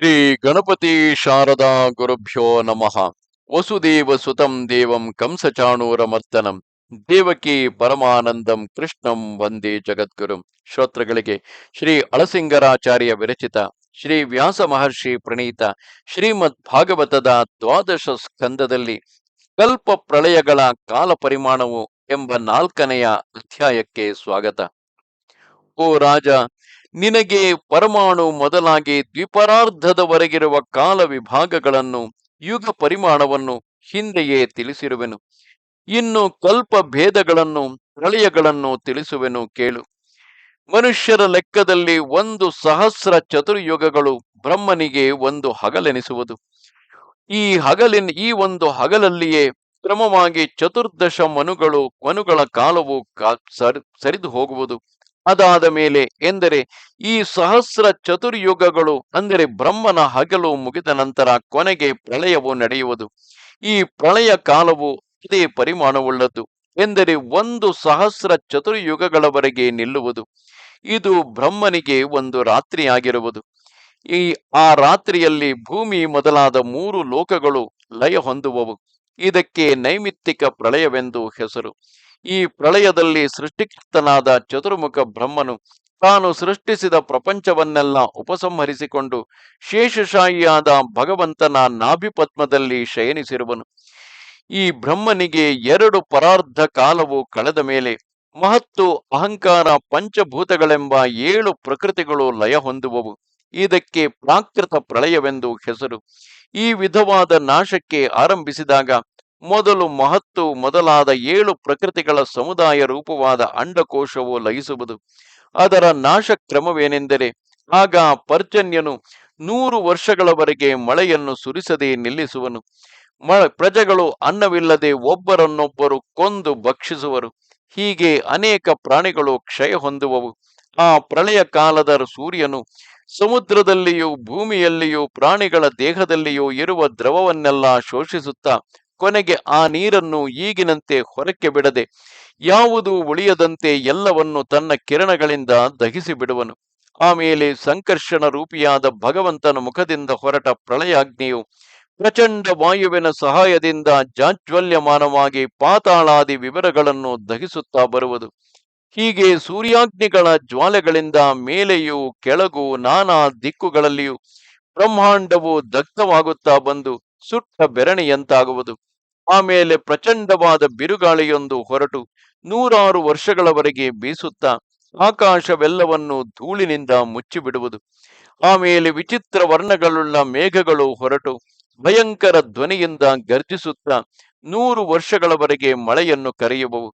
ಶ್ರೀ ಗಣಪತಿ ಶಾರದಾ ಗುರುಭ್ಯೋ ನಮಃ. ವಸುದೇವ ಸುತಂ ದೇವಂ ಕಂಸಚಾಣೂರಮರ್ದನಂ ದೇವಕಿ ಪರಮಾನಂದಂ ಕೃಷ್ಣಂ ವಂದೇ ಜಗದ್ಗುರು. ಶ್ರೋತೃಗಳಿಗೆ ಶ್ರೀ ಅಳಸಿಂಗರಾಚಾರ್ಯ ವಿರಚಿತ, ಶ್ರೀ ವ್ಯಾಸ ಮಹರ್ಷಿ ಪ್ರಣೀತ, ಶ್ರೀಮದ್ ಭಾಗವತದ ದ್ವಾದಶ ಸ್ಕಂದದಲ್ಲಿ ಕಲ್ಪ ಪ್ರಳಯಗಳ ಕಾಲ ಪರಿಮಾಣವು ಎಂಬ ನಾಲ್ಕನೆಯ ಅಧ್ಯಾಯಕ್ಕೆ ಸ್ವಾಗತ. ಓ ರಾಜ ನಿನಗೆ ಪರಮಾಣು ಮೊದಲಾಗಿ ದ್ವಿಪರಾರ್ಧದವರೆಗಿರುವ ಕಾಲ ವಿಭಾಗಗಳನ್ನು, ಯುಗ ಪರಿಮಾಣವನ್ನು ಹಿಂದೆಯೇ ತಿಳಿಸಿರುವೆನು. ಇನ್ನು ಕಲ್ಪ ಭೇದಗಳನ್ನು, ಪ್ರಳಯಗಳನ್ನು ತಿಳಿಸುವೆನು ಕೇಳು. ಮನುಷ್ಯರ ಲೆಕ್ಕದಲ್ಲಿ ಒಂದು ಸಹಸ್ರ ಚತುರ್ಯುಗಗಳು ಬ್ರಹ್ಮನಿಗೆ ಒಂದು ಹಗಲೆನಿಸುವುದು. ಈ ಹಗಲಿನ, ಈ ಒಂದು ಹಗಲಲ್ಲಿಯೇ ಕ್ರಮವಾಗಿ ಚತುರ್ದಶ ಮನುಗಳು, ಮನುಗಳ ಕಾಲವು ಸರಿದು ಹೋಗುವುದು ಅದಾದ ಮೇಲೆ ಎಂದರೆ ಈ ಸಹಸ್ರ ಚತುರ್ಯುಗಗಳು ಅಂದರೆ ಬ್ರಹ್ಮನ ಹಗಲು ಮುಗಿದ ನಂತರ ಕೊನೆಗೆ ಪ್ರಳಯವು ನಡೆಯುವುದು. ಈ ಪ್ರಳಯ ಕಾಲವು ಇದೇ ಪರಿಮಾಣವುಳ್ಳದ್ದು ಎಂದರೆ ಒಂದು ಸಹಸ್ರ ಚತುರ್ಯುಗಗಳವರೆಗೆ ನಿಲ್ಲುವುದು. ಇದು ಬ್ರಹ್ಮನಿಗೆ ಒಂದು ರಾತ್ರಿಯಾಗಿರುವುದು ಈ ಆ ರಾತ್ರಿಯಲ್ಲಿ ಭೂಮಿ ಮೊದಲಾದ ಮೂರು ಲೋಕಗಳು ಲಯ ಹೊಂದುವವು. ಇದಕ್ಕೆ ನೈಮಿತ್ತಿಕ ಪ್ರಳಯವೆಂದು ಹೆಸರು. ಈ ಪ್ರಳಯದಲ್ಲಿ ಸೃಷ್ಟಿಕರ್ತನಾದ ಚತುರ್ಮುಖ ಬ್ರಹ್ಮನು ತಾನು ಸೃಷ್ಟಿಸಿದ ಪ್ರಪಂಚವನ್ನೆಲ್ಲ ಉಪಸಂಹರಿಸಿಕೊಂಡು ಶೇಷಶಾಹಿಯಾದ ಭಗವಂತನ ನಾಭಿಪದ್ಮದಲ್ಲಿ ಶಯನಿಸಿರುವನು. ಈ ಬ್ರಹ್ಮನಿಗೆ ಎರಡು ಪರಾರ್ಧ ಕಾಲವು ಕಳೆದ ಮೇಲೆ ಮಹತ್ತು, ಅಹಂಕಾರ, ಪಂಚಭೂತಗಳೆಂಬ ಏಳು ಪ್ರಕೃತಿಗಳು ಲಯ ಹೊಂದುವವು. ಇದಕ್ಕೆ ಪ್ರಾಕೃತ ಪ್ರಳಯವೆಂದು ಹೆಸರು. ಈ ವಿಧವಾದ ನಾಶಕ್ಕೆ ಆರಂಭಿಸಿದಾಗ ಮೊದಲು ಮಹತ್ತು ಮೊದಲಾದ ಏಳು ಪ್ರಕೃತಿಗಳ ಸಮುದಾಯ ರೂಪವಾದ ಅಂಡಕೋಶವು ಲಯಿಸುವುದು. ಅದರ ನಾಶ ಕ್ರಮವೇನೆಂದರೆ ಆಗ ಪರ್ಜನ್ಯನು ನೂರು ವರ್ಷಗಳವರೆಗೆ ಮಳೆಯನ್ನು ಸುರಿಸದೆ ನಿಲ್ಲಿಸುವನು. ಮ, ಪ್ರಜೆಗಳು ಅನ್ನವಿಲ್ಲದೆ ಒಬ್ಬರನ್ನೊಬ್ಬರು ಕೊಂದು ಭಕ್ಷಿಸುವರು. ಹೀಗೆ ಅನೇಕ ಪ್ರಾಣಿಗಳು ಕ್ಷಯ ಹೊಂದುವವು. ಆ ಪ್ರಳಯ ಕಾಲದ ಸೂರ್ಯನು ಸಮುದ್ರದಲ್ಲಿಯೂ ಭೂಮಿಯಲ್ಲಿಯೂ ಪ್ರಾಣಿಗಳ ದೇಹದಲ್ಲಿಯೂ ಇರುವ ದ್ರವವನ್ನೆಲ್ಲ ಶೋಷಿಸುತ್ತಾ ಕೊನೆಗೆ ಆ ನೀರನ್ನು ಈಗಿನಂತೆ ಹೊರಕ್ಕೆ ಬಿಡದೆ ಯಾವುದು ಉಳಿಯದಂತೆ ಎಲ್ಲವನ್ನು ತನ್ನ ಕಿರಣಗಳಿಂದ ದಹಿಸಿ ಬಿಡುವನು ಆಮೇಲೆ ಸಂಕರ್ಷಣ ರೂಪಿಯಾದ ಭಗವಂತನ ಮುಖದಿಂದ ಹೊರಟ ಪ್ರಳಯಾಗ್ನಿಯು ಪ್ರಚಂಡ ವಾಯುವಿನ ಸಹಾಯದಿಂದ ಜಾಜ್ವಲ್ಯಮಾನವಾಗಿ ಪಾತಾಳಾದಿ ವಿವರಗಳನ್ನು ದಹಿಸುತ್ತಾ ಬರುವುದು. ಹೀಗೆ ಸೂರ್ಯಾಗ್ನಿಗಳ ಜ್ವಾಲೆಗಳಿಂದ ಮೇಲೆಯೂ ಕೆಳಗೂ ನಾನಾ ದಿಕ್ಕುಗಳಲ್ಲಿಯೂ ಬ್ರಹ್ಮಾಂಡವು ದಗ್ಧವಾಗುತ್ತಾ ಬಂದು ಸುಟ್ಟ ಬೆರಣಿಯಂತಾಗುವುದು. ಆಮೇಲೆ ಪ್ರಚಂಡವಾದ ಬಿರುಗಾಳಿಯೊಂದು ಹೊರಟು ನೂರಾರು ವರ್ಷಗಳವರೆಗೆ ಬೀಸುತ್ತಾ ಆಕಾಶವೆಲ್ಲವನ್ನು ಧೂಳಿನಿಂದ ಮುಚ್ಚಿಬಿಡುವುದು. ಆಮೇಲೆ ವಿಚಿತ್ರ ವರ್ಣಗಳುಳ್ಳ ಮೇಘಗಳು ಹೊರಟು ಭಯಂಕರ ಧ್ವನಿಯಿಂದ ಗರ್ಜಿಸುತ್ತಾ ನೂರು ವರ್ಷಗಳವರೆಗೆ ಮಳೆಯನ್ನು ಕರೆಯುವವು.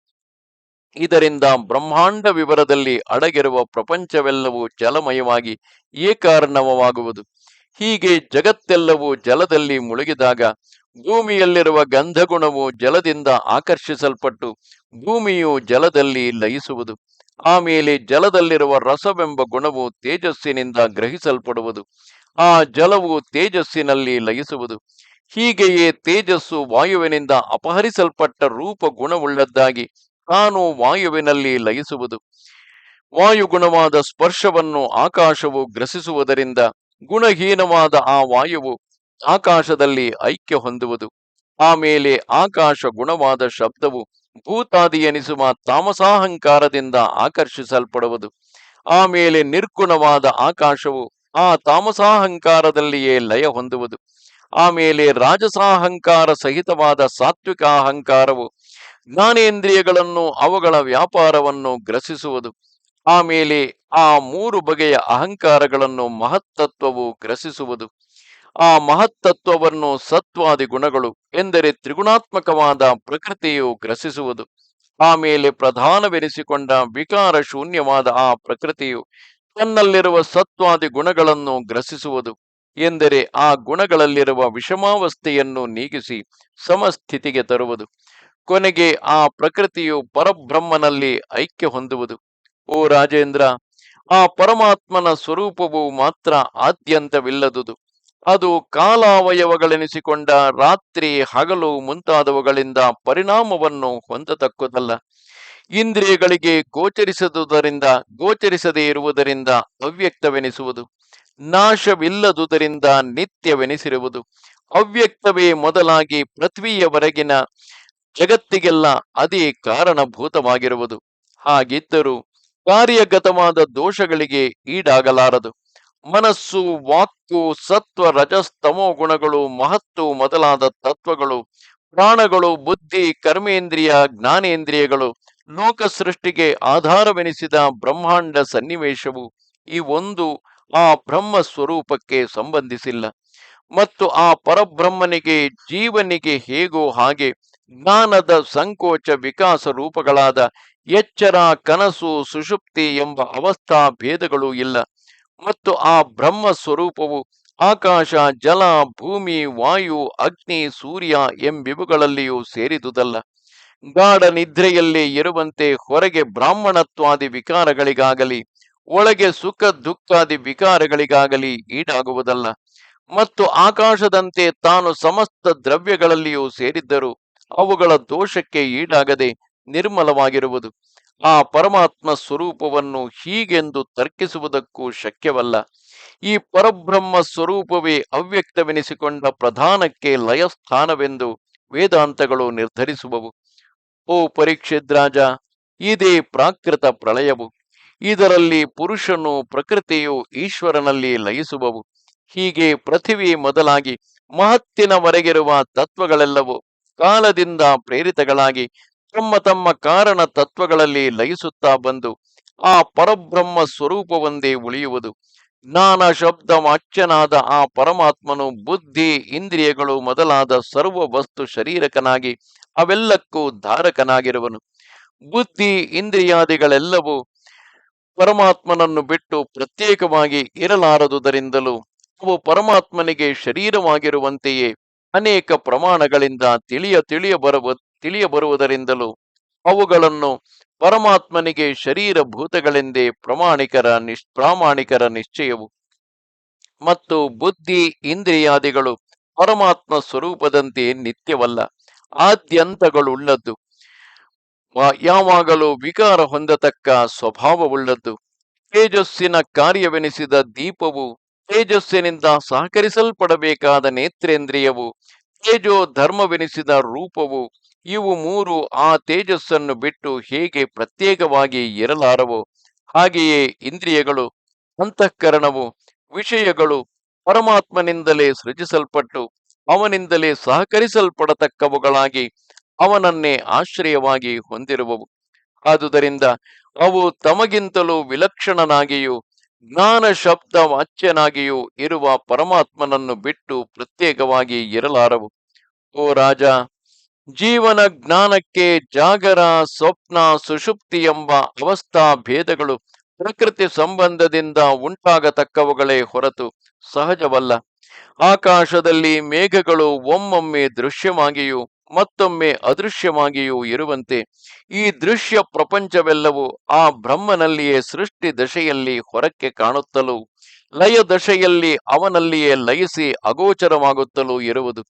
ಇದರಿಂದ ಬ್ರಹ್ಮಾಂಡ ವಿವರದಲ್ಲಿ ಅಡಗಿರುವ ಪ್ರಪಂಚವೆಲ್ಲವೂ ಜಲಮಯವಾಗಿ ಏಕಾರ್ಣವವಾಗುವುದು ಹೀಗೆ ಜಗತ್ತೆಲ್ಲವೂ ಜಲದಲ್ಲಿ ಮುಳುಗಿದಾಗ ಭೂಮಿಯಲ್ಲಿರುವ ಗಂಧಗುಣವು ಜಲದಿಂದ ಆಕರ್ಷಿಸಲ್ಪಟ್ಟು ಭೂಮಿಯು ಜಲದಲ್ಲಿ ಲಯಿಸುವುದು ಆಮೇಲೆ ಜಲದಲ್ಲಿರುವ ರಸವೆಂಬ ಗುಣವು ತೇಜಸ್ಸಿನಿಂದ ಗ್ರಹಿಸಲ್ಪಡುವುದು, ಆ ಜಲವು ತೇಜಸ್ಸಿನಲ್ಲಿ ಲಯಿಸುವುದು. ಹೀಗೆಯೇ ತೇಜಸ್ಸು ವಾಯುವಿನಿಂದ ಅಪಹರಿಸಲ್ಪಟ್ಟ ರೂಪ ಗುಣವುಳ್ಳದ್ದಾಗಿ ತಾನು ವಾಯುವಿನಲ್ಲಿ ಲಯಿಸುವುದು. ವಾಯುಗುಣವಾದ ಸ್ಪರ್ಶವನ್ನು ಆಕಾಶವು ಗ್ರಸಿಸುವುದರಿಂದ ಗುಣಹೀನವಾದ ಆ ವಾಯುವು ಆಕಾಶದಲ್ಲಿ ಐಕ್ಯ ಹೊಂದುವುದು ಆಮೇಲೆ ಆಕಾಶ ಗುಣವಾದ ಶಬ್ದವು ಭೂತಾದಿ ಎನಿಸುವ ತಾಮಸಾಹಂಕಾರದಿಂದ ಆಕರ್ಷಿಸಲ್ಪಡುವುದು ಆಮೇಲೆ ನಿರ್ಗುಣವಾದ ಆಕಾಶವು ಆ ತಾಮಸಾಹಂಕಾರದಲ್ಲಿಯೇ ಲಯ ಹೊಂದುವುದು ಆಮೇಲೆ ರಾಜಸಾಹಂಕಾರ ಸಹಿತವಾದ ಸಾತ್ವಿಕ ಅಹಂಕಾರವು ಜ್ಞಾನೇಂದ್ರಿಯಗಳನ್ನು ಅವುಗಳ ವ್ಯಾಪಾರವನ್ನು ಗ್ರಸಿಸುವುದು ಆಮೇಲೆ ಆ ಮೂರು ಬಗೆಯ ಅಹಂಕಾರಗಳನ್ನು ಮಹತ್ತತ್ವವು ಗ್ರಸಿಸುವುದು. ಆ ಮಹತ್ತತ್ವವನ್ನು ಸತ್ವಾದಿ ಗುಣಗಳು ಎಂದರೆ ತ್ರಿಗುಣಾತ್ಮಕವಾದ ಪ್ರಕೃತಿಯು ಗ್ರಸಿಸುವುದು. ಆಮೇಲೆ ಪ್ರಧಾನವೆನಿಸಿಕೊಂಡ ವಿಕಾರ ಶೂನ್ಯವಾದ ಆ ಪ್ರಕೃತಿಯು ತನ್ನಲ್ಲಿರುವ ಸತ್ವಾದಿ ಗುಣಗಳನ್ನು ಗ್ರಸಿಸುವುದು ಎಂದರೆ ಆ ಗುಣಗಳಲ್ಲಿರುವ ವಿಷಮಾವಸ್ಥೆಯನ್ನು ನೀಗಿಸಿ ಸಮಸ್ಥಿತಿಗೆ ತರುವುದು. ಕೊನೆಗೆ ಆ ಪ್ರಕೃತಿಯು ಪರಬ್ರಹ್ಮನಲ್ಲಿ ಐಕ್ಯ ಹೊಂದುವುದು. ಓ ರಾಜೇಂದ್ರ, ಆ ಪರಮಾತ್ಮನ ಸ್ವರೂಪವು ಮಾತ್ರ ಆದ್ಯಂತವಿಲ್ಲದುದು. ಅದು ಕಾಲಾವಯವಗಳೆನಿಸಿಕೊಂಡ ರಾತ್ರಿ ಹಗಲು ಮುಂತಾದವುಗಳಿಂದ ಪರಿಣಾಮವನ್ನು ಹೊಂದತಕ್ಕುದಲ್ಲ. ಇಂದ್ರಿಯಗಳಿಗೆ ಗೋಚರಿಸದುದರಿಂದ, ಗೋಚರಿಸದೇ ಇರುವುದರಿಂದ ಅವ್ಯಕ್ತವೆನಿಸುವುದು. ನಾಶವಿಲ್ಲದುದರಿಂದ ನಿತ್ಯವೆನಿಸಿರುವುದು. ಅವ್ಯಕ್ತವೇ ಮೊದಲಾಗಿ ಪೃಥ್ವಿಯವರೆಗಿನ ಜಗತ್ತಿಗೆಲ್ಲ ಅದೇ ಕಾರಣಭೂತವಾಗಿರುವುದು. ಹಾಗಿದ್ದರೂ ಕಾರ್ಯಗತವಾದ ದೋಷಗಳಿಗೆ ಈಡಾಗಲಾರದು. ಮನಸ್ಸು, ವಾಕ್ಕು, ಸತ್ವ, ರಜಸ್ತಮೋ ಗುಣಗಳು, ಮಹತ್ತು ಮೊದಲಾದ ತತ್ವಗಳು, ಪ್ರಾಣಗಳು, ಬುದ್ಧಿ, ಕರ್ಮೇಂದ್ರಿಯ, ಜ್ಞಾನೇಂದ್ರಿಯಗಳು ಲೋಕ ಸೃಷ್ಟಿಗೆ ಆಧಾರವೆನಿಸಿದ ಬ್ರಹ್ಮಾಂಡ ಸನ್ನಿವೇಶವು ಈ ಒಂದು ಆ ಬ್ರಹ್ಮ ಸ್ವರೂಪಕ್ಕೆ ಸಂಬಂಧಿಸಿಲ್ಲ. ಮತ್ತು ಆ ಪರಬ್ರಹ್ಮನಿಗೆ, ಜೀವನಿಗೆ ಹೇಗೋ ಹಾಗೆ ಜ್ಞಾನದ ಸಂಕೋಚ ವಿಕಾಸ ರೂಪಗಳಾದ ಎಚ್ಚರ, ಕನಸು, ಸುಷುಪ್ತಿ ಎಂಬ ಅವಸ್ಥಾ ಭೇದಗಳು ಇಲ್ಲ. ಮತ್ತು ಆ ಬ್ರಹ್ಮ ಸ್ವರೂಪವು ಆಕಾಶ, ಜಲ, ಭೂಮಿ, ವಾಯು, ಅಗ್ನಿ, ಸೂರ್ಯ ಎಂಬಿವುಗಳಲ್ಲಿಯೂ ಸೇರಿದುದಲ್ಲ. ಗಾಢ ನಿದ್ರೆಯಲ್ಲಿ ಇರುವಂತೆ ಹೊರಗೆ ಬ್ರಾಹ್ಮಣತ್ವಾದಿ ವಿಕಾರಗಳಿಗಾಗಲಿ, ಒಳಗೆ ಸುಖ ದುಃಖಾದಿ ವಿಕಾರಗಳಿಗಾಗಲಿ ಈಡಾಗುವುದಲ್ಲ. ಮತ್ತು ಆಕಾಶದಂತೆ ತಾನು ಸಮಸ್ತ ದ್ರವ್ಯಗಳಲ್ಲಿಯೂ ಸೇರಿದ್ದರೂ ಅವುಗಳ ದೋಷಕ್ಕೆ ಈಡಾಗದೆ ನಿರ್ಮಲವಾಗಿರುವುದು. ಆ ಪರಮಾತ್ಮ ಸ್ವರೂಪವನ್ನು ಹೀಗೆಂದು ತರ್ಕಿಸುವುದಕ್ಕೂ ಶಕ್ಯವಲ್ಲ. ಈ ಪರಬ್ರಹ್ಮ ಸ್ವರೂಪವೇ ಅವ್ಯಕ್ತವೆನಿಸಿಕೊಂಡ ಪ್ರಧಾನಕ್ಕೆ ಲಯಸ್ಥಾನವೆಂದು ವೇದಾಂತಗಳು ನಿರ್ಧರಿಸುವವು. ಓ ಪರೀಕ್ಷಿದ್ರಾಜ ಇದೇ ಪ್ರಾಕೃತ ಪ್ರಳಯವು. ಇದರಲ್ಲಿ ಪುರುಷನು ಪ್ರಕೃತಿಯು ಈಶ್ವರನಲ್ಲಿ ಲಯಿಸುವವು. ಹೀಗೆ ಪೃಥಿವಿ ಮೊದಲಾಗಿ ಮಹತ್ತಿನವರೆಗಿರುವ ತತ್ವಗಳೆಲ್ಲವೂ ಕಾಲದಿಂದ ಪ್ರೇರಿತಗಳಾಗಿ ತಮ್ಮ ತಮ್ಮ ಕಾರಣ ತತ್ವಗಳಲ್ಲಿ ಲಯಿಸುತ್ತಾ ಬಂದು ಆ ಪರಬ್ರಹ್ಮ ಸ್ವರೂಪವೊಂದೇ ಉಳಿಯುವುದು. ಜ್ಞಾನ ಶಬ್ದ ವಾಚ್ಯನಾದ ಆ ಪರಮಾತ್ಮನು ಬುದ್ಧಿ, ಇಂದ್ರಿಯಗಳು ಮೊದಲಾದ ಸರ್ವ ವಸ್ತು ಶರೀರಕನಾಗಿ ಅವೆಲ್ಲಕ್ಕೂ ಧಾರಕನಾಗಿರುವನು. ಬುದ್ಧಿ, ಇಂದ್ರಿಯಾದಿಗಳೆಲ್ಲವೂ ಪರಮಾತ್ಮನನ್ನು ಬಿಟ್ಟು ಪ್ರತ್ಯೇಕವಾಗಿ ಇರಲಾರದುದರಿಂದಲೂ ಅವು ಪರಮಾತ್ಮನಿಗೆ ಶರೀರವಾಗಿರುವಂತೆಯೇ ಅನೇಕ ಪ್ರಮಾಣಗಳಿಂದ ತಿಳಿಯ ತಿಳಿಯ ಬರುವ ತಿಳಿಯ ಬರುವುದರಿಂದಲೂ ಅವುಗಳನ್ನು ಪರಮಾತ್ಮನಿಗೆ ಶರೀರ ಭೂತಗಳೆಂದೇ ಪ್ರಮಾಣಿಕರ ನಿಶ್, ಪ್ರಾಮಾಣಿಕರ ನಿಶ್ಚಯವು. ಮತ್ತು ಬುದ್ಧಿ ಇಂದ್ರಿಯಾದಿಗಳು ಪರಮಾತ್ಮ ಸ್ವರೂಪದಂತೆ ನಿತ್ಯವಲ್ಲ, ಆದ್ಯಂತಗಳುಳ್ಳದ್ದು. ಯಾವಾಗಲೂ ವಿಕಾರ ಹೊಂದತಕ್ಕ ಸ್ವಭಾವವುಳ್ಳದ್ದು. ತೇಜಸ್ಸಿನ ಕಾರ್ಯವೆನಿಸಿದ ದೀಪವು ತೇಜಸ್ಸಿನಿಂದ ಸಹಕರಿಸಲ್ಪಡಬೇಕಾದ ನೇತ್ರೇಂದ್ರಿಯವು ತೇಜೋ ಧರ್ಮವೆನಿಸಿದ ರೂಪವು ಇವು ಮೂರು ಆ ತೇಜಸ್ಸನ್ನು ಬಿಟ್ಟು ಹೇಗೆ ಪ್ರತ್ಯೇಕವಾಗಿ ಇರಲಾರವೋ ಹಾಗೆಯೇ ಇಂದ್ರಿಯಗಳು, ಅಂತಃಕರಣವು, ವಿಷಯಗಳು ಪರಮಾತ್ಮನಿಂದಲೇ ಸೃಜಿಸಲ್ಪಟ್ಟು ಅವನಿಂದಲೇ ಸಹಕರಿಸಲ್ಪಡತಕ್ಕವುಗಳಾಗಿ ಅವನನ್ನೇ ಆಶ್ರಯವಾಗಿ ಹೊಂದಿರುವವು. ಆದುದರಿಂದ ಅವು ತಮಗಿಂತಲೂ ವಿಲಕ್ಷಣನಾಗಿಯೂ ಜ್ಞಾನ ಶಬ್ದ ವಾಚ್ಯನಾಗಿಯೂ ಇರುವ ಪರಮಾತ್ಮನನ್ನು ಬಿಟ್ಟು ಪ್ರತ್ಯೇಕವಾಗಿ ಇರಲಾರವು. ಓ ರಾಜ ಜೀವನ ಜ್ಞಾನಕ್ಕೆ ಜಾಗರ ಸ್ವಪ್ನ ಸುಷುಪ್ತಿ ಎಂಬ ಅವಸ್ಥಾ ಭೇದಗಳು ಪ್ರಕೃತಿ ಸಂಬಂಧದಿಂದ ಉಂಟಾಗತಕ್ಕವುಗಳೇ ಹೊರತು ಸಹಜವಲ್ಲ. ಆಕಾಶದಲ್ಲಿ ಮೇಘಗಳು ಒಮ್ಮೊಮ್ಮೆ ದೃಶ್ಯವಾಗಿಯೂ ಮತ್ತೊಮ್ಮೆ ಅದೃಶ್ಯವಾಗಿಯೂ ಇರುವಂತೆ ಈ ದೃಶ್ಯ ಪ್ರಪಂಚವೆಲ್ಲವೂ ಆ ಬ್ರಹ್ಮನಲ್ಲಿಯೇ ಸೃಷ್ಟಿ ದಶೆಯಲ್ಲಿ ಹೊರಕ್ಕೆ ಕಾಣುತ್ತಲೂ ಲಯ ದಶೆಯಲ್ಲಿ ಅವನಲ್ಲಿಯೇ ಲಯಿಸಿ ಅಗೋಚರವಾಗುತ್ತಲೂ ಇರುವುದು.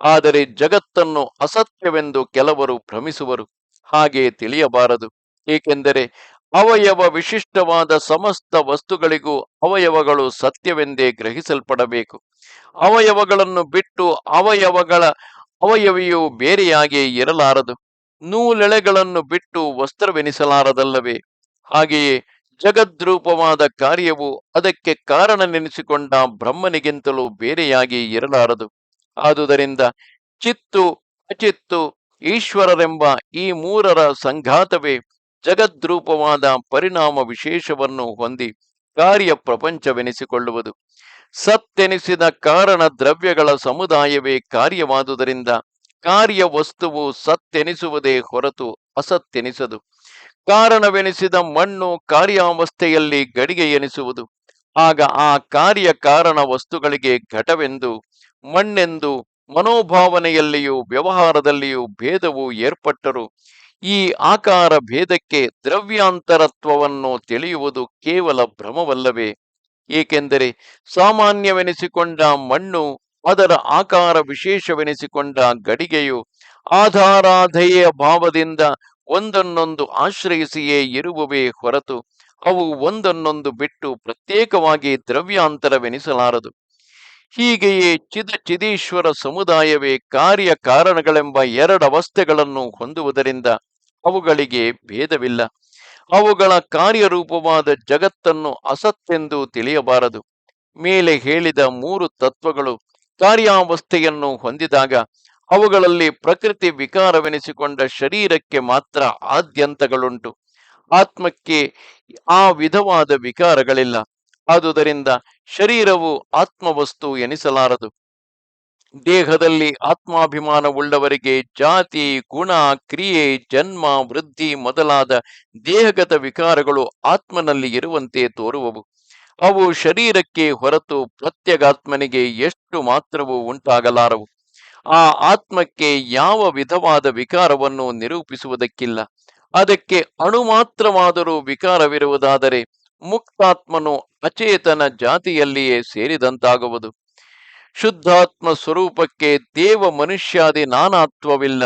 ಆದರೆ ಜಗತ್ತನ್ನು ಅಸತ್ಯವೆಂದು ಕೆಲವರು ಭ್ರಮಿಸುವರು. ಹಾಗೆ ತಿಳಿಯಬಾರದು. ಏಕೆಂದರೆ ಅವಯವ ವಿಶಿಷ್ಟವಾದ ಸಮಸ್ತ ವಸ್ತುಗಳಿಗೂ ಅವಯವಗಳು ಸತ್ಯವೆಂದೇ ಗ್ರಹಿಸಲ್ಪಡಬೇಕು. ಅವಯವಗಳನ್ನು ಬಿಟ್ಟು ಅವಯವಗಳ ಅವಯವಿಯು ಬೇರೆಯಾಗಿ ಇರಲಾರದು. ನೂಲೆಳೆಗಳನ್ನು ಬಿಟ್ಟು ವಸ್ತ್ರವೆನಿಸಲಾರದಲ್ಲವೇ? ಹಾಗೆಯೇ ಜಗದ್ರೂಪವಾದ ಕಾರ್ಯವು ಅದಕ್ಕೆ ಕಾರಣನೆನಿಸಿಕೊಂಡ ಬ್ರಹ್ಮನಿಗಿಂತಲೂ ಬೇರೆಯಾಗಿ ಇರಲಾರದು. ಆದುದರಿಂದ ಚಿತ್ತು ಅಚಿತ್ತು ಈಶ್ವರರೆಂಬ ಈ ಮೂರರ ಸಂಘಾತವೇ ಜಗದ್ರೂಪವಾದ ಪರಿಣಾಮ ವಿಶೇಷವನ್ನು ಹೊಂದಿ ಕಾರ್ಯ ಪ್ರಪಂಚವೆನಿಸಿಕೊಳ್ಳುವುದು. ಸತ್ತೆನಿಸಿದ ಕಾರಣ ದ್ರವ್ಯಗಳ ಸಮುದಾಯವೇ ಕಾರ್ಯವಾದುದರಿಂದ ಕಾರ್ಯ ವಸ್ತುವು ಸತ್ತೆನಿಸುವುದೇ ಹೊರತು ಅಸತ್ತೆನಿಸದು. ಕಾರಣವೆನಿಸಿದ ಮಣ್ಣು ಕಾರ್ಯಾವಸ್ಥೆಯಲ್ಲಿ ಗಡಿಗೆ ಎನಿಸುವುದು ಆಗ ಆ ಕಾರ್ಯ ಕಾರಣ ವಸ್ತುಗಳಿಗೆ ಘಟವೆಂದು ಮಣ್ಣೆಂದು ಮನೋಭಾವನೆಯಲ್ಲಿಯೂ ವ್ಯವಹಾರದಲ್ಲಿಯೂ ಭೇದವು ಏರ್ಪಟ್ಟರು. ಈ ಆಕಾರ ಭೇದಕ್ಕೆ ದ್ರವ್ಯಾಂತರತ್ವವನ್ನು ತಿಳಿಯುವುದು ಕೇವಲ ಭ್ರಮವಲ್ಲವೇ? ಏಕೆಂದರೆ ಸಾಮಾನ್ಯವೆನಿಸಿಕೊಂಡ ಮಣ್ಣು ಅದರ ಆಕಾರ ವಿಶೇಷವೆನಿಸಿಕೊಂಡ ಗಡಿಗೆಯು ಆಧಾರಾಧೇಯ ಭಾವದಿಂದ ಒಂದನ್ನೊಂದು ಆಶ್ರಯಿಸಿಯೇ ಇರುವವೇ ಹೊರತು ಅವು ಒಂದನ್ನೊಂದು ಬಿಟ್ಟು ಪ್ರತ್ಯೇಕವಾಗಿ ದ್ರವ್ಯಾಂತರವೆನಿಸಲಾರದು. ಹೀಗೆಯೇ ಚಿದ ಚಿದೀಶ್ವರ ಸಮುದಾಯವೇ ಕಾರ್ಯ ಕಾರಣಗಳೆಂಬ ಎರಡು ಅವಸ್ಥೆಗಳನ್ನು ಹೊಂದುವುದರಿಂದ ಅವುಗಳಿಗೆ ಭೇದವಿಲ್ಲ. ಅವುಗಳ ಕಾರ್ಯರೂಪವಾದ ಜಗತ್ತನ್ನು ಅಸತ್ತೆಂದು ತಿಳಿಯಬಾರದು. ಮೇಲೆ ಹೇಳಿದ ಮೂರು ತತ್ವಗಳು ಕಾರ್ಯಾವಸ್ಥೆಯನ್ನು ಹೊಂದಿದಾಗ ಅವುಗಳಲ್ಲಿ ಪ್ರಕೃತಿ ವಿಕಾರವೆನಿಸಿಕೊಂಡ ಶರೀರಕ್ಕೆ ಮಾತ್ರ ಆದ್ಯಂತಗಳುಂಟು. ಆತ್ಮಕ್ಕೆ ಆ ವಿಧವಾದ ವಿಕಾರಗಳಿಲ್ಲ. ಆದುದರಿಂದ ಶರೀರವು ಆತ್ಮವಸ್ತು ಎನಿಸಲಾರದು. ದೇಹದಲ್ಲಿ ಆತ್ಮಾಭಿಮಾನವುಳ್ಳವರಿಗೆ ಜಾತಿ, ಗುಣ, ಕ್ರಿಯೆ, ಜನ್ಮ, ವೃದ್ಧಿ ಮೊದಲಾದ ದೇಹಗತ ವಿಕಾರಗಳು ಆತ್ಮನಲ್ಲಿ ಇರುವಂತೆ ತೋರುವವು. ಅವು ಶರೀರಕ್ಕೆ ಹೊರತು ಪ್ರತ್ಯಗಾತ್ಮನಿಗೆ ಎಷ್ಟು ಮಾತ್ರವೂ ಉಂಟಾಗಲಾರವು. ಆ ಆತ್ಮಕ್ಕೆ ಯಾವ ವಿಧವಾದ ವಿಕಾರವನ್ನು ನಿರೂಪಿಸುವುದಕ್ಕಿಲ್ಲ. ಅದಕ್ಕೆ ಅಣು ಮಾತ್ರವಾದರೂ ವಿಕಾರವಿರುವುದಾದರೆ ಮುಕ್ತಾತ್ಮನು ಅಚೇತನ ಜಾತಿಯಲ್ಲಿಯೇ ಸೇರಿದಂತಾಗುವುದು. ಶುದ್ಧಾತ್ಮ ಸ್ವರೂಪಕ್ಕೆ ದೇವ ಮನುಷ್ಯಾದಿ ನಾನಾತ್ವವಿಲ್ಲ.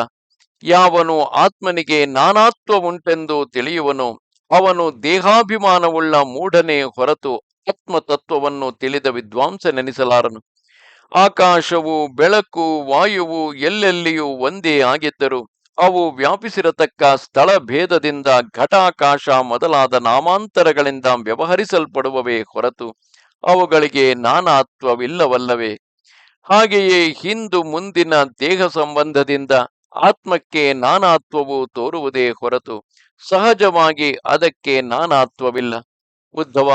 ಯಾವನು ಆತ್ಮನಿಗೆ ನಾನಾತ್ವ ಉಂಟೆಂದು ತಿಳಿಯುವನು, ಅವನು ದೇಹಾಭಿಮಾನವುಳ್ಳ ಮೂಢನೇ ಹೊರತು ಆತ್ಮ ತತ್ವವನ್ನು ತಿಳಿದ ವಿದ್ವಾಂಸನೆನಿಸಲಾರನು. ಆಕಾಶವು, ಬೆಳಕು, ವಾಯುವು ಎಲ್ಲೆಲ್ಲಿಯೂ ಒಂದೇ ಆಗಿದ್ದರು. ಅವು ವ್ಯಾಪಿಸಿರತಕ್ಕ ಸ್ಥಳ ಭೇದದಿಂದ ಘಟಾಕಾಶ ಮೊದಲಾದ ನಾಮಾಂತರಗಳಿಂದ ವ್ಯವಹರಿಸಲ್ಪಡುವವೇ ಹೊರತು ಅವುಗಳಿಗೆ ನಾನಾತ್ವವಿಲ್ಲವಲ್ಲವೇ? ಹಾಗೆಯೇ ಹಿಂದು ಮುಂದಿನ ದೇಹ ಸಂಬಂಧದಿಂದ ಆತ್ಮಕ್ಕೆ ನಾನಾತ್ವವು ತೋರುವುದೇ ಹೊರತು ಸಹಜವಾಗಿ ಅದಕ್ಕೆ ನಾನಾತ್ವವಿಲ್ಲ. ಉದ್ಧವ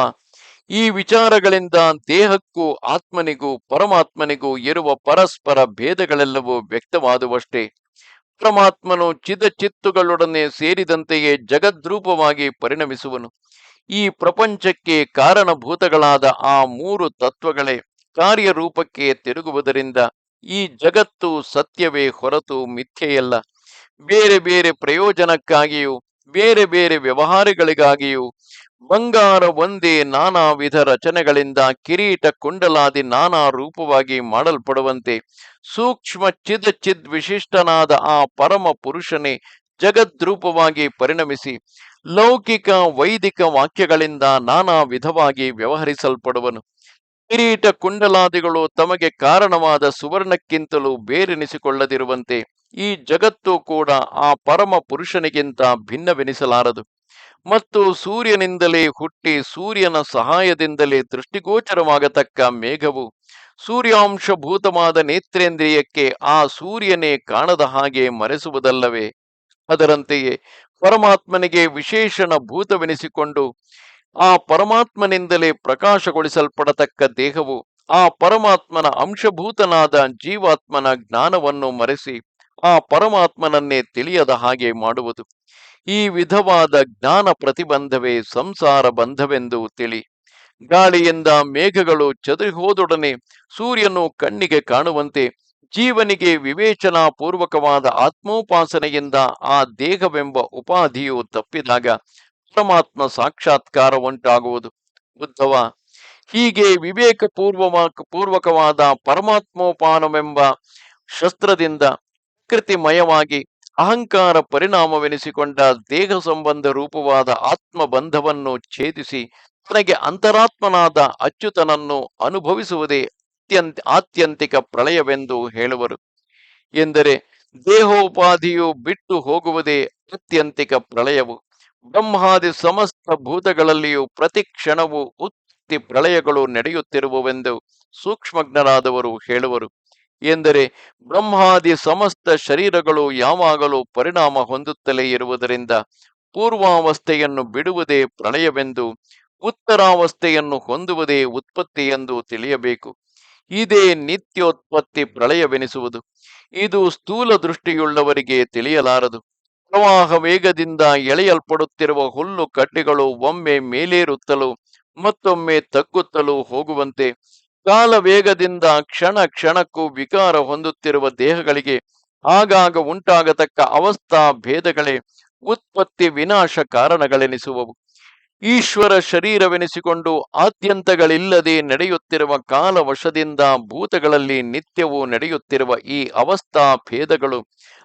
ಈ ವಿಚಾರಗಳಿಂದ ದೇಹಕ್ಕೂ ಆತ್ಮನಿಗೂ ಪರಮಾತ್ಮನಿಗೂ ಇರುವ ಪರಸ್ಪರ ಭೇದಗಳೆಲ್ಲವೂ ವ್ಯಕ್ತವಾದುವಷ್ಟೇ. ಪರಮಾತ್ಮನು ಚಿತ್ತುಗಳೊಡನೆ ಸೇರಿದಂತೆಯೇ ಜಗದ್ರೂಪವಾಗಿ ಪರಿಣಮಿಸುವನು. ಈ ಪ್ರಪಂಚಕ್ಕೆ ಕಾರಣಭೂತಗಳಾದ ಆ ಮೂರು ತತ್ವಗಳೇ ಕಾರ್ಯರೂಪಕ್ಕೆ ತಿರುಗುವುದರಿಂದ ಈ ಜಗತ್ತು ಸತ್ಯವೇ ಹೊರತು ಮಿಥ್ಯೆಯಲ್ಲ. ಬೇರೆ ಬೇರೆ ಪ್ರಯೋಜನಕ್ಕಾಗಿಯೂ, ಬೇರೆ ಬೇರೆ ವ್ಯವಹಾರಗಳಿಗಾಗಿಯೂ ಬಂಗಾರ ಒಂದೇ ನಾನಾ ವಿಧ ರಚನೆಗಳಿಂದ ಕಿರೀಟ ಕುಂಡಲಾದಿ ನಾನಾ ರೂಪವಾಗಿ ಮಾಡಲ್ಪಡುವಂತೆ ಸೂಕ್ಷ್ಮ ಚಿದ್ ಚಿದ್ ವಿಶಿಷ್ಟನಾದ ಆ ಪರಮ ಪುರುಷನೇ ಜಗದ್ರೂಪವಾಗಿ ಪರಿಣಮಿಸಿ ಲೌಕಿಕ ವೈದಿಕ ವಾಕ್ಯಗಳಿಂದ ನಾನಾ ವಿಧವಾಗಿ ವ್ಯವಹರಿಸಲ್ಪಡುವನು. ಕಿರೀಟ ಕುಂಡಲಾದಿಗಳು ತಮಗೆ ಕಾರಣವಾದ ಸುವರ್ಣಕ್ಕಿಂತಲೂ ಬೇರೆನಿಸಿಕೊಳ್ಳದಿರುವಂತೆ ಈ ಜಗತ್ತು ಕೂಡ ಆ ಪರಮ ಪುರುಷನಿಗಿಂತ ಭಿನ್ನವೆನಿಸಲಾರದು. ಮತ್ತು ಸೂರ್ಯನಿಂದಲೇ ಹುಟ್ಟಿ ಸೂರ್ಯನ ಸಹಾಯದಿಂದಲೇ ದೃಷ್ಟಿಗೋಚರವಾಗತಕ್ಕ ಮೇಘವು ಸೂರ್ಯಾಂಶಭೂತವಾದ ನೇತ್ರೇಂದ್ರಿಯಕ್ಕೆ ಆ ಸೂರ್ಯನೇ ಕಾಣದ ಹಾಗೆ ಮರೆಸುವುದಲ್ಲವೇ? ಅದರಂತೆಯೇ ಪರಮಾತ್ಮನಿಗೆ ವಿಶೇಷಣ ಭೂತವೆನಿಸಿಕೊಂಡು ಆ ಪರಮಾತ್ಮನಿಂದಲೇ ಪ್ರಕಾಶಗೊಳಿಸಲ್ಪಡತಕ್ಕ ದೇಹವು ಆ ಪರಮಾತ್ಮನ ಅಂಶಭೂತನಾದ ಜೀವಾತ್ಮನ ಜ್ಞಾನವನ್ನು ಮರೆಸಿ ಆ ಪರಮಾತ್ಮನನ್ನೇ ತಿಳಿಯದ ಹಾಗೆ ಮಾಡುವುದು. ಈ ವಿಧವಾದ ಜ್ಞಾನ ಪ್ರತಿಬಂಧವೇ ಸಂಸಾರ ಬಂಧವೆಂದು ತಿಳಿ. ಗಾಳಿಯಿಂದ ಮೇಘಗಳು ಚದುರಿಹೋದೊಡನೆ ಸೂರ್ಯನು ಕಣ್ಣಿಗೆ ಕಾಣುವಂತೆ ಜೀವನಿಗೆ ವಿವೇಚನಾ ಪೂರ್ವಕವಾದ ಆತ್ಮೋಪಾಸನೆಯಿಂದ ಆ ದೇಹವೆಂಬ ಉಪಾಧಿಯು ತಪ್ಪಿದಾಗ ಪರಮಾತ್ಮ ಸಾಕ್ಷಾತ್ಕಾರ ಉಂಟಾಗುವುದು. ಉದ್ಧವ, ಹೀಗೆ ವಿವೇಕ ಪೂರ್ವ ಪೂರ್ವಕವಾದ ಪರಮಾತ್ಮೋಪಾನವೆಂಬ ಶಸ್ತ್ರದಿಂದ ಪ್ರಕೃತಿಮಯವಾಗಿ ಅಹಂಕಾರ ಪರಿಣಾಮವೆನಿಸಿಕೊಂಡ ದೇಹ ಸಂಬಂಧ ರೂಪವಾದ ಆತ್ಮಬಂಧವನ್ನು ಛೇದಿಸಿ ತನಗೆ ಅಂತರಾತ್ಮನಾದ ಅಚ್ಯುತನನ್ನು ಅನುಭವಿಸುವುದೇ ಅತ್ಯಂತ ಆತ್ಯಂತಿಕ ಪ್ರಳಯವೆಂದು ಹೇಳುವರು. ಎಂದರೆ ದೇಹೋಪಾಧಿಯು ಬಿಟ್ಟು ಹೋಗುವುದೇ ಅತ್ಯಂತಿಕ ಪ್ರಳಯವು. ಬ್ರಹ್ಮಾದಿ ಸಮಸ್ತ ಭೂತಗಳಲ್ಲಿಯೂ ಪ್ರತಿ ಕ್ಷಣವೂ ಉತ್ತಿ ಪ್ರಳಯಗಳು ನಡೆಯುತ್ತಿರುವವೆಂದು ಸೂಕ್ಷ್ಮಜ್ಞರಾದವರು ಹೇಳುವರು. ಎಂದರೆ ಬ್ರಹ್ಮಾದಿ ಸಮಸ್ತ ಶರೀರಗಳು ಯಾವಾಗಲೂ ಪರಿಣಾಮ ಹೊಂದುತ್ತಲೇ ಇರುವುದರಿಂದ ಪೂರ್ವಾವಸ್ಥೆಯನ್ನು ಬಿಡುವುದೇ ಪ್ರಳಯವೆಂದು ಉತ್ತರಾವಸ್ಥೆಯನ್ನು ಹೊಂದುವುದೇ ಉತ್ಪತ್ತಿ ಎಂದು ತಿಳಿಯಬೇಕು. ಇದೇ ನಿತ್ಯೋತ್ಪತ್ತಿ ಪ್ರಳಯವೆನಿಸುವುದು. ಇದು ಸ್ಥೂಲ ದೃಷ್ಟಿಯುಳ್ಳವರಿಗೆ ತಿಳಿಯಲಾರದು. ಪ್ರವಾಹ ವೇಗದಿಂದ ಎಳೆಯಲ್ಪಡುತ್ತಿರುವ ಹುಲ್ಲು ಕಡ್ಡಿಗಳು ಒಮ್ಮೆ ಮೇಲೇರುತ್ತಲೂ ಮತ್ತೊಮ್ಮೆ ತಗ್ಗುತ್ತಲೂ ಹೋಗುವಂತೆ ಕಾಲ ವೇಗದಿಂದ ಕ್ಷಣ ಕ್ಷಣಕ್ಕೂ ವಿಕಾರ ಹೊಂದುತ್ತಿರುವ ದೇಹಗಳಿಗೆ ಆಗಾಗ ಉಂಟಾಗತಕ್ಕ ಅವಸ್ಥಾ ಭೇದಗಳೇ ಉತ್ಪತ್ತಿ ವಿನಾಶ ಕಾರಣಗಳೆನಿಸುವವು. ಈಶ್ವರ ಶರೀರವೆನಿಸಿಕೊಂಡು ಆದ್ಯಂತಗಳಿಲ್ಲದೆ ನಡೆಯುತ್ತಿರುವ ಕಾಲವಶದಿಂದ ಭೂತಗಳಲ್ಲಿ ನಿತ್ಯವೂ ನಡೆಯುತ್ತಿರುವ ಈ ಅವಸ್ಥಾ ಭೇದಗಳು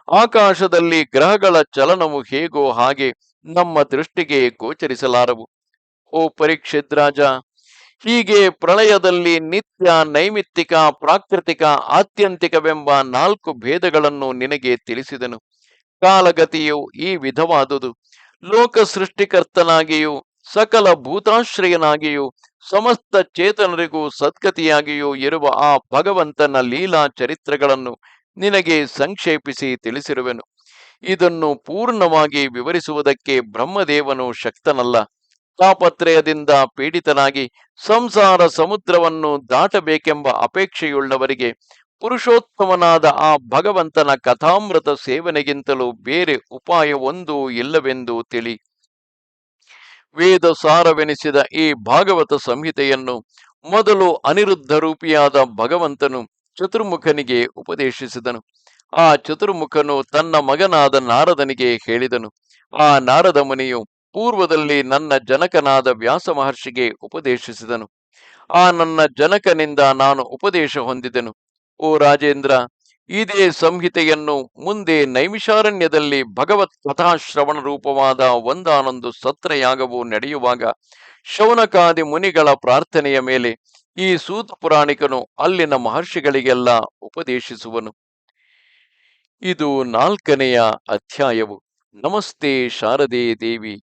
ಆಕಾಶದಲ್ಲಿ ಗ್ರಹಗಳ ಚಲನವು ಹೇಗೋ ಹಾಗೆ ನಮ್ಮ ದೃಷ್ಟಿಗೆ ಗೋಚರಿಸಲಾರವು. ಓ ಪರೀಕ್ಷಿತ್ ರಾಜ! ಹೀಗೆ ಪ್ರಳಯದಲ್ಲಿ ನಿತ್ಯ ನೈಮಿತ್ತಿಕ, ಪ್ರಾಕೃತಿಕ, ಆತ್ಯಂತಿಕವೆಂಬ ನಾಲ್ಕು ಭೇದಗಳನ್ನು ನಿನಗೆ ತಿಳಿಸಿದನು. ಕಾಲಗತಿಯು ಈ ವಿಧವಾದುದು. ಲೋಕ ಸೃಷ್ಟಿಕರ್ತನಾಗಿಯೂ ಸಕಲ ಭೂತಾಶ್ರಯನಾಗಿಯೂ, ಸಮಸ್ತ ಚೇತನರಿಗೂ ಸದ್ಗತಿಯಾಗಿಯೂ ಇರುವ ಆ ಭಗವಂತನ ಲೀಲಾ ಚರಿತ್ರೆಗಳನ್ನು ನಿನಗೆ ಸಂಕ್ಷೇಪಿಸಿ ತಿಳಿಸಿರುವೆನು. ಇದನ್ನು ಪೂರ್ಣವಾಗಿ ವಿವರಿಸುವುದಕ್ಕೆ ಬ್ರಹ್ಮದೇವನು ಶಕ್ತನಲ್ಲ. ತಾಪತ್ರಯದಿಂದ ಪೀಡಿತನಾಗಿ ಸಂಸಾರ ಸಮುದ್ರವನ್ನು ದಾಟಬೇಕೆಂಬ ಅಪೇಕ್ಷೆಯುಳ್ಳವರಿಗೆ ಪುರುಷೋತ್ತಮನಾದ ಆ ಭಗವಂತನ ಕಥಾಮೃತ ಸೇವನೆಗಿಂತಲೂ ಬೇರೆ ಉಪಾಯವೊಂದೂ ಇಲ್ಲವೆಂದು ತಿಳಿ. ವೇದ ಸಾರವೆನಿಸಿದ ಈ ಭಾಗವತ ಸಂಹಿತೆಯನ್ನು ಮೊದಲು ಅನಿರುದ್ಧ ರೂಪಿಯಾದ ಭಗವಂತನು ಚತುರ್ಮುಖನಿಗೆ ಉಪದೇಶಿಸಿದನು. ಆ ಚತುರ್ಮುಖನು ತನ್ನ ಮಗನಾದ ನಾರದನಿಗೆ ಹೇಳಿದನು. ಆ ನಾರದ ಮುನಿಯು ಪೂರ್ವದಲ್ಲಿ ನನ್ನ ಜನಕನಾದ ವ್ಯಾಸ ಮಹರ್ಷಿಗೆ ಉಪದೇಶಿಸಿದನು. ಆ ನನ್ನ ಜನಕನಿಂದ ನಾನು ಉಪದೇಶ ಹೊಂದಿದೆನು. ಓ ರಾಜೇಂದ್ರ, ಇದೇ ಸಂಹಿತೆಯನ್ನು ಮುಂದೆ ನೈಮಿಷಾರಣ್ಯದಲ್ಲಿ ಭಗವತ್ ಕಥಾಶ್ರವಣ ರೂಪವಾದ ಒಂದಾನೊಂದು ಸತ್ರಯಾಗವು ನಡೆಯುವಾಗ ಶೌನಕಾದಿ ಮುನಿಗಳ ಪ್ರಾರ್ಥನೆಯ ಮೇಲೆ ಈ ಸೂತ ಪುರಾಣಿಕನು ಅಲ್ಲಿನ ಮಹರ್ಷಿಗಳಿಗೆಲ್ಲ ಉಪದೇಶಿಸುವನು. ಇದು ನಾಲ್ಕನೆಯ ಅಧ್ಯಾಯವು. ನಮಸ್ತೆ ಶಾರದೆ ದೇವಿ.